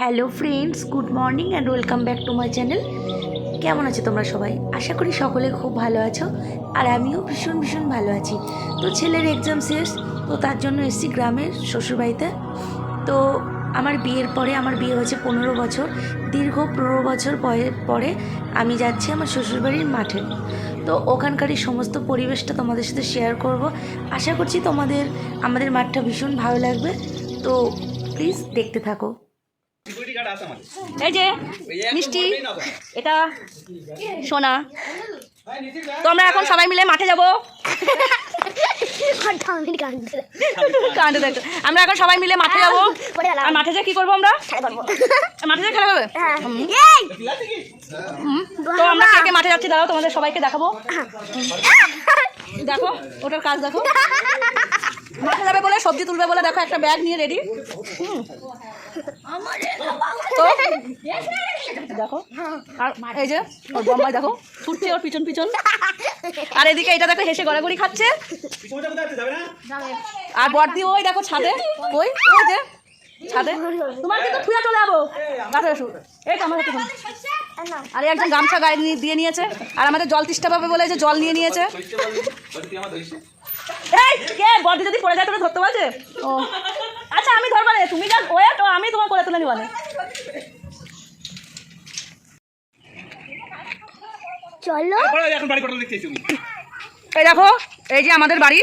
Hello friends, good morning and welcome back to my channel কেমন আছো তোমরা সবাই? আশা করি সকলে খুব ভালো আছো আর আমিও ভীষণ ভীষণ ভালো আছি। তো ছেলের এক্সাম শেষ, তো তার জন্য এসেছি গ্রামের শ্বশুরবাড়িতে। তো আমার বিয়ের পরে, আমার বিয়ে হয়েছে পনেরো বছর, দীর্ঘ পনেরো বছর পরে পরে আমি যাচ্ছি আমার শ্বশুরবাড়ির মাঠে। তো ওখানকারই সমস্ত পরিবেশটা তোমাদের সাথে শেয়ার করব। আশা করছি তোমাদের, আমাদের মাঠটা ভীষণ ভালো লাগবে। তো প্লিজ দেখতে থাকো। এই যে মিষ্টি এটা সোনা। তো আমরা এখন সবাই মিলে মাঠে যাব। কাণ্ড। আমরা এখন সবাই মিলে মাঠে যাব। আর মাঠে যে কি করব আমরা? মাঠে যে খেলা হবে তো আমরা কে কে মাঠে যাচ্ছি দাঁড়াও তোমাদের সবাইকে দেখাবো। দেখো ওটার কাজ দেখো। মাঠে যাবে বলে সবজি তুলবে বলে দেখো একটা ব্যাগ নিয়ে রেডি। দেখো। আর এই যে ওর বোম্বাই দেখো ছুটছে ওর পিছন পিছন। আর এদিকে এটা দেখো হেসে গড়াগড়ি খাচ্ছে। আর বর্দি ওই দেখো ছাদে ওই ওই যে ছাদে। তোমার কিন্তু থুয়া চলে যাব। এই তো আমার হাতে। আর একজন গামছা গায়ে দিয়ে নিয়েছে। আর আমাদের জল তিষ্টা পাবে বলে যে জল নিয়ে নিয়েছে। এই কে? বর্দি যদি পড়ে যায় তোকে ধরতে পারছে ও। আচ্ছা আমি ধরবা তুমি যা ওয়ে তো আমি তোমার করে তুলে নিবানে চলো। এখন বাড়ি কটা দেখতেছি তুমি এই দেখো এই যে আমাদের বাড়ি।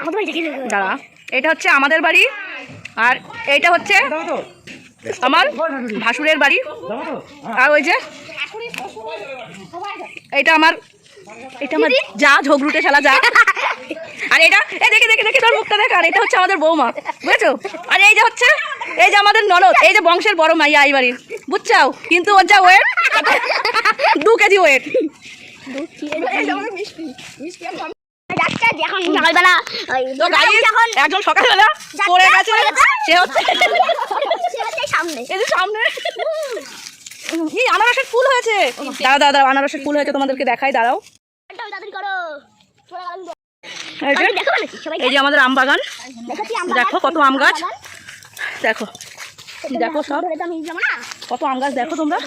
আমাদের বাড়ি দেখে দাঁড়া এটা হচ্ছে আমাদের বাড়ি আর এইটা হচ্ছে আমার ভাসুরের বাড়ি। আর ওই যে এটা আমার এটা আমার যা ঝগড়ুটে শালা যা। আর এটা এই দেখে দেখে দেখে তোর মুখটা দেখ। আর এটা হচ্ছে আমাদের বৌমা বুঝেছ? আর এই যে হচ্ছে এই যে আমাদের ননদ এই যে বংশের বড় মাইয়া এই বাড়ির বুঝছাও? কিন্তু ওর যা ওয়েট দু কেজি ওয়েট যাচ্ছে এখন সকালবেলা ওই তো গাড়ি এখন একজন সকালবেলা পড়ে গেছে সে হচ্ছে সামনে। এই যে সামনে। এই আনারসের ফুল হয়েছে? দাঁড়া দাঁড়া আনারসের ফুল হয়েছে তোমাদেরকে দেখাই দাঁড়াও একদম তাড়াতাড়ি করো চলে গেলাম তো। এই যে আমাদের আম বাগান। দেখো কত আম গাছ। দেখো দেখো সব। না। কত আম গাছ দেখো তোমরা।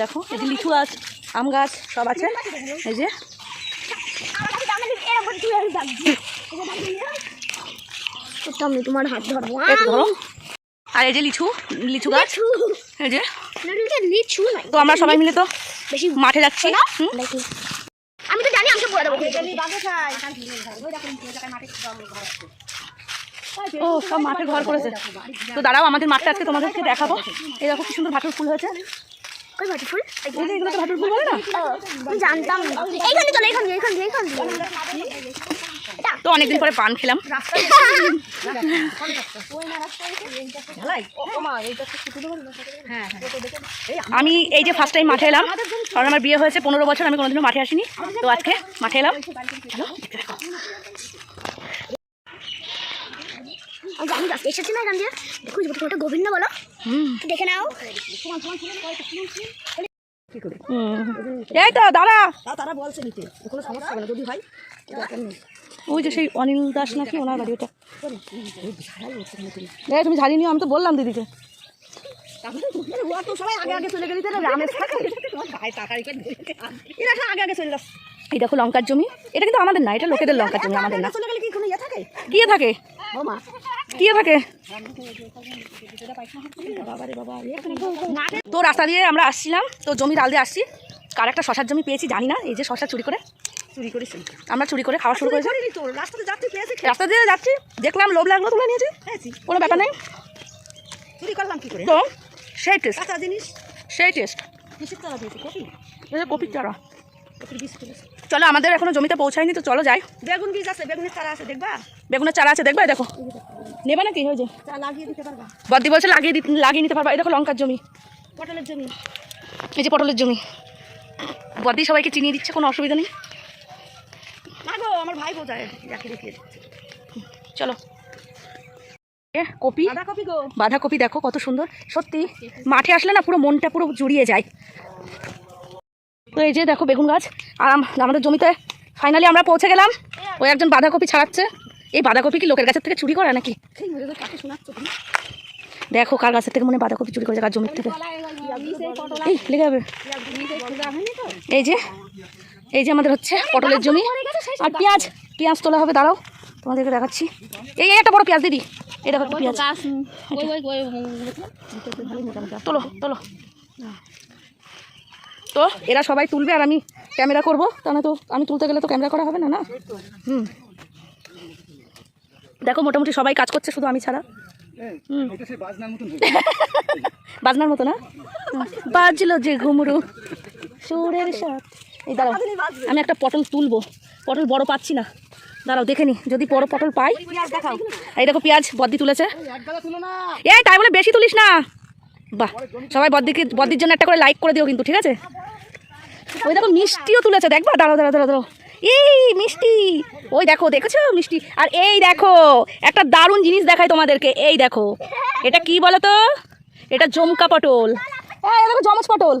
দেখো এই যে লিচু গাছ আম গাছ সব আছে। এই যে। আমি তোমার হাত ধরবো। ধরো। আর এই যে লিচু লিচু গাছ। এই যে। লিচু তো আমরা সবাই মিলে তো বেশি মাঠে যাচ্ছি। হুম? আমি তো জানি আমি বলে দেবো ও সব মাঠে ঘর করেছে। তো দাঁড়াও আমাদের মাঠটা আজকে তোমাদেরকে দেখাবো। এই দেখো কি সুন্দর ভাটুর ফুল হয়েছে। কই ভাটি ফুল? এগুলো তো ভাটুর ফুল বলে না? আমি জানতাম। এইখানে চলো এইখান দিয়ে এইখান দিয়ে এইখান দিয়ে তো অনেকদিন পরে পান খেলাম। আমি এই যে ফার্স্ট টাইম মাঠে এলাম কারণ আমার বিয়ে হয়েছে পনেরো বছর আমি কোনোদিনও মাঠে আসিনি। তো আজকে মাঠে এলাম। চলো, দেখতে থাকো। আমি জানি গাছ এসেছে না এখান দিয়ে দেখো যে তোমার গোবিন্দ বলো দেখে নাও এই তো দাঁড়া ওই যে সেই অনিল দাস নাকি ওনার বাড়ি ওটা। এই তুমি ঝাড়িয়ে নিও আমি তো বললাম দিদিকে। এই দেখো লঙ্কার জমি। এটা কিন্তু আমাদের না এটা লোকেদের লঙ্কার জমি আমাদের না। কি থাকে? থাকে? তো রাস্তা দিয়ে আমরা আসছিলাম তো জমি ডাল দিয়ে আসছি। কার একটা শশার জমি পেয়েছি জানি না এই যে শশা চুরি করে। চুরি আমরা চুরি করে খাওয়া শুরু করেছি। রাস্তা দিয়ে যাচ্ছি দেখলাম লোভ লাগল তুলে নিয়েছি। কোনো ব্যাপার নেই। চুরি করলাম কি করে? তো সেই টেস্ট কাঁচা জিনিস? সেই টেস্ট কিসের চারা দিয়েছে কপি? কপির চারা। চলো আমাদের এখনও জমিতে পৌঁছায়নি তো চলো যাই। বেগুন বীজ আছে বেগুনের চারা আছে দেখবা? বেগুনের চারা আছে দেখবে? দেখো। নেবে নাকি? হয়েছে লাগিয়ে দিতে পারবা? বদ্দি বলছে লাগিয়ে দিতে লাগিয়ে নিতে পারবা। এই দেখো লঙ্কার জমি। পটলের জমি। এই যে পটলের জমি। বদ্দি সবাইকে চিনিয়ে দিচ্ছে কোনো অসুবিধা নেই। আমার ভাই বোঝায় রাখি রেখে চলো। কপি? বাঁধাকপি গো। বাঁধাকপি দেখো কত সুন্দর। সত্যি মাঠে আসলে না পুরো মনটা পুরো জুড়িয়ে যায়। তো এই যে দেখো বেগুন গাছ। আর আমাদের জমিতে ফাইনালি আমরা পৌঁছে গেলাম। ওই একজন বাঁধাকপি ছাড়াচ্ছে। এই বাঁধাকপি কি লোকের কাছের থেকে চুরি করে নাকি? দেখো কার গাছের থেকে মনে বাঁধাকপি চুরি করেছে কার জমির থেকে। এই লেগে যাবে। এই যে এই যে আমাদের হচ্ছে পটলের জমি। আর পেঁয়াজ পেঁয়াজ তোলা হবে, দাঁড়াও, তোমাদেরকে দেখাচ্ছি। এই একটা বড় পেঁয়াজ, দিদি। এটা পেঁয়াজ। তোলো তোলো। তো, এরা সবাই তুলবে আর আমি ক্যামেরা করব। তাহলে তো আমি তুলতে গেলে তো ক্যামেরা করা হবে না না? হুম। দেখো, মোটামুটি সবাই কাজ করছে শুধু আমি ছাড়া। বাজনার মতো না। বাজলো যে ঘুমরু। সুরের সাথ। এই দাঁড়াও, আমি একটা পটল তুলবো। পটল বড় পাচ্ছি না। দাঁড়াও, দেখে নি, যদি বড় পটল পাই। এই দেখো পেঁয়াজ, বদ্দি তুলেছে। এই তাই বলে বেশি তুলিস না। বাহ, সবাই বদ্দিকে, বদ্দির জন্য একটা করে লাইক করে দিও কিন্তু, ঠিক আছে? ওই দেখো মিষ্টিও তুলেছে, দেখবা? দাঁড়াও দাঁড়াও দাঁড়াও দাঁড়াও। এই, মিষ্টি। ওই দেখো, দেখেছ? মিষ্টি। আর এই দেখো, একটা দারুণ জিনিস দেখাই তোমাদেরকে। এই দেখো, এটা কি বলো তো এটা জমকা পটল। এই দেখো, জমজ পটল।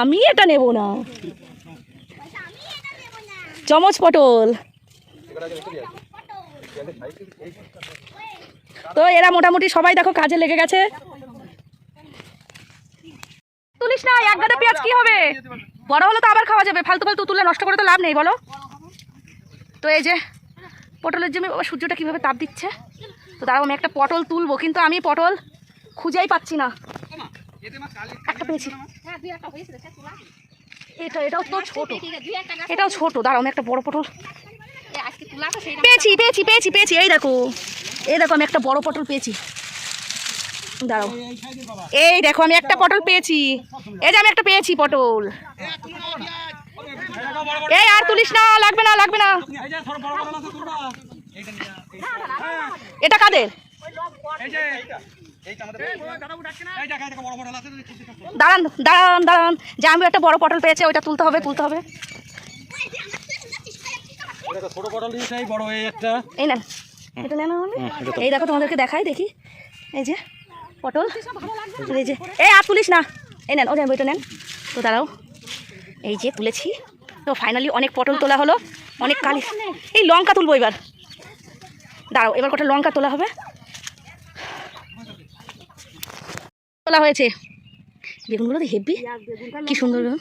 আমি এটা নেব না। চমচ পটল। তো এরা মোটামুটি সবাই দেখো কাজে লেগে গেছে। তুলিস না, এক গাদা পেঁয়াজ কি হবে? বড় হলে তো আবার খাওয়া যাবে, ফালতু ফালতু তুলে নষ্ট করে তো লাভ নেই, বলো। তো এই যে, পটলের জন্য বাবা, সূর্যটা কীভাবে তাপ দিচ্ছে? তো দাঁড়াও, আমি একটা পটল তুলবো, কিন্তু আমি পটল খুঁজেই পাচ্ছি না। একটা পেয়েছি। এটা এটাও তো ছোট। এটাও ছোট দাঁড়াও আমি একটা বড় পটল। পেয়েছি পেয়েছি পেয়েছি পেয়েছি এই দেখো। এই দেখো আমি একটা বড় পটল পেয়েছি। দাঁড়াও। এই দেখো আমি একটা পটল পেয়েছি। এই যে আমি একটা পেয়েছি পটল। এই আর তুলিস না লাগবে না লাগবে না। এটা কাদের? দাঁড়ান দাঁড়ান দাঁড়ান। যে আমি একটা বড় পটল পেয়েছি ওইটা তুলতে হবে তুলতে হবে। এই এই নেন এটা নেন এই দেখো তোমাদেরকে দেখাই দেখি। এই যে পটল। এই যে এই আর তুলিস না। এই নেন ও নেন বইটা নেন। তো দাঁড়াও। এই যে তুলেছি। তো ফাইনালি অনেক পটল তোলা হলো। অনেক কালি এই লঙ্কা তুলবো এবার। দাঁড়াও এবার কটা লঙ্কা তোলা হবে। তোলা হয়েছে। বেগুনগুলো তো হেভি। কি সুন্দর বেগুন।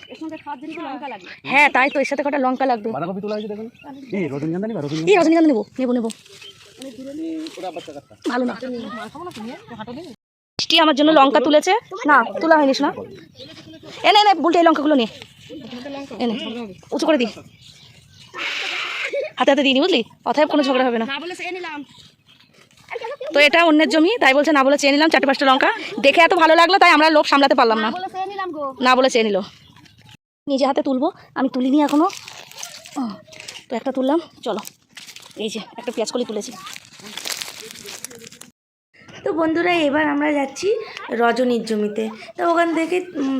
হ্যাঁ তাই তো এর সাথে কটা লঙ্কা লাগবে। বাঁধাকপি তোলা হয়েছে দেখুন। এই রজনীগন্ধা নিবা রজনী এই রজনীগন্ধা নেব নেব নেব। ভালো না। মিষ্টি আমার জন্য লঙ্কা তুলেছে। না তোলা হয়নি না এনে এনে বলতে এই লঙ্কাগুলো নে। এনে উঁচু করে দি। হাতে হাতে দিইনি বুঝলি? অতএব কোনো ঝগড়া হবে না। তো এটা অন্যের জমি তাই বলছে না বলে চেয়ে নিলাম চারটে পাঁচটা লঙ্কা। দেখে এত ভালো লাগল তাই আমরা লোভ সামলাতে পারলাম না। না বলে চেয়ে নিল। নিজে হাতে তুলবো আমি তুলিনি এখনও। তো একটা তুললাম চলো। এই যে একটা পেঁয়াজ কলি তুলেছি। তো বন্ধুরা এবার আমরা যাচ্ছি রজনীর জমিতে। তো ওখান থেকে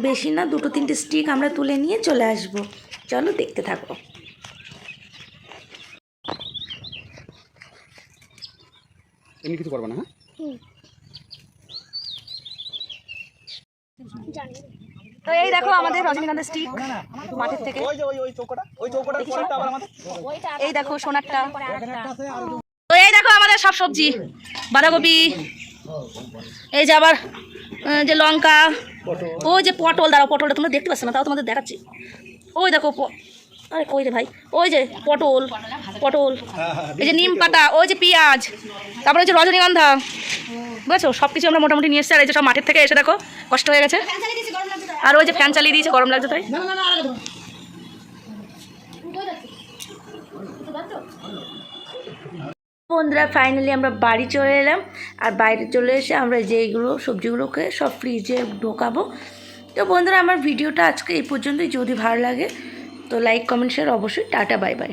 বেশি না দুটো তিনটে স্টিক আমরা তুলে নিয়ে চলে আসব। চলো দেখতে থাকো। এমনি কিছু করবে না হ্যাঁ? তো এই দেখো আমাদের রজনীগন্ধার স্টিক মাঠের থেকে। ওই যে ওই ওই চৌকোটা ওই চৌকোটা পরেরটা আবার আমাদের। এই দেখো সোনারটা। তো এই দেখো আমাদের সব সবজি। বাঁধাকপি এই যে আবার যে লঙ্কা ওই যে পটল দাঁড়াও পটলটা তোমরা দেখতে পাচ্ছ না তাও তোমাদের দেখাচ্ছি। ওই দেখো আরে কই রে ভাই? ওই যে পটল পটল। এই যে নিম পাতা ওই যে পেঁয়াজ তারপরে হচ্ছে রজনীগন্ধা। বুঝেছ? সব কিছু আমরা মোটামুটি নিয়ে এসছি। আর এই যে সব মাঠের থেকে এসে দেখো কষ্ট হয়ে গেছে। আর ওই যে ফ্যান চালিয়ে দিয়েছে গরম লাগছে তাই। বন্ধুরা ফাইনালি আমরা বাড়ি চলে এলাম। আর বাইরে চলে এসে আমরা যেইগুলো সবজিগুলোকে সব ফ্রিজে ঢোকাবো। তো বন্ধুরা আমার ভিডিওটা আজকে এই পর্যন্তই। যদি ভালো লাগে তো লাইক কমেন্ট শেয়ার অবশ্যই টাটা বাই বাই